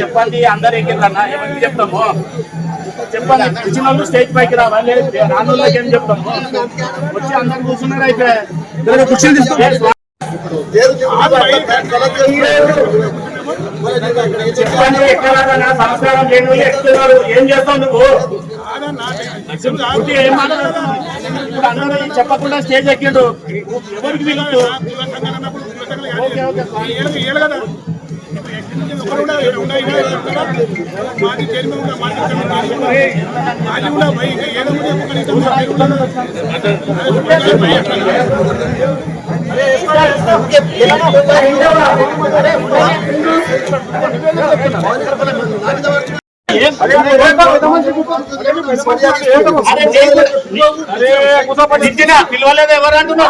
చెప్పండి అందరు ఎక్కిందన్నా ఏమని చెప్తాము? చెప్పండి వచ్చిన వాళ్ళు స్టేజ్ పైకి రావాలి. రాని ఏం చెప్తాము? వచ్చి అందరు కూర్చున్నారు అయితే కుర్చీలు తీసుకో. సంస్కారం ఎక్కుతున్నారు ఏం చేస్తావు నువ్వు? పుట్టి ఏం మాట్లాడుతున్నావు? ఇప్పుడు అందరూ చెప్పకుండా స్టేజ్ ఎక్కిండు ఎవరికి ఏం? అరే జైలు అరే కూర్చోపడి ఇచ్చిన పిలవలేదు ఎవరు అంటున్నా